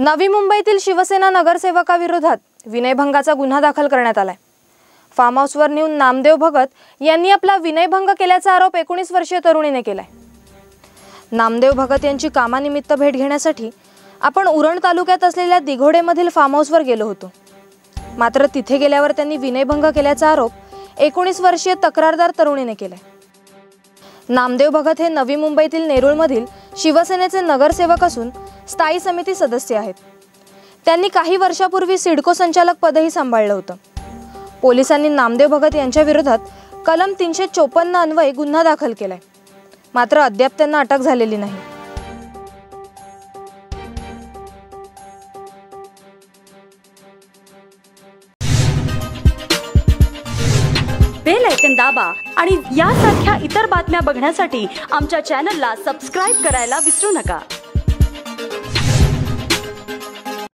नवी मुंबईतील शिवसेना नगरसेवकाविरोधात विनयभंगाचा गुन्हा दाखल करण्यात आलाय. फार्म हाऊसवर नेऊन नामदेव भगत यांनी आपला विनयभंग केल्याचा आरोप एकोणीस वर्षीय तरुणीने केलाय. नामदेव भगत यांची कामानिमित्त भेट घेण्यासाठी आपण उरण तालुक्यात असलेल्या दिघोडेमधील फार्म हाऊसवर गेलो होतो. मात्र तिथे गेल्यावर त्यांनी विनयभंग केल्याचा आरोप एकोणीस वर्षीय तक्रारदार तरुणीने केलाय. नामदेव भगत हे नवी मुंबईतील नेरुळमधील शिवसेनेचे नगरसेवक असून स्थायी समिती सदस्य आहेत. त्यांनी काही वर्षापूर्वी सिडको संचालक पदही सांभाळलं होतं. पोलिसांनी नामदेव भगत यांच्या विरोधात कलम तीनशे चोपन्न अन्वये गुन्हा दाखल केलाय. मात्र अद्याप त्यांना अटक झालेली नाही. बेल ऐकन दाबा आणि यासारख्या इतर बातम्या बघण्यासाठी आमच्या चॅनलला सबस्क्राईब करायला विसरू नका.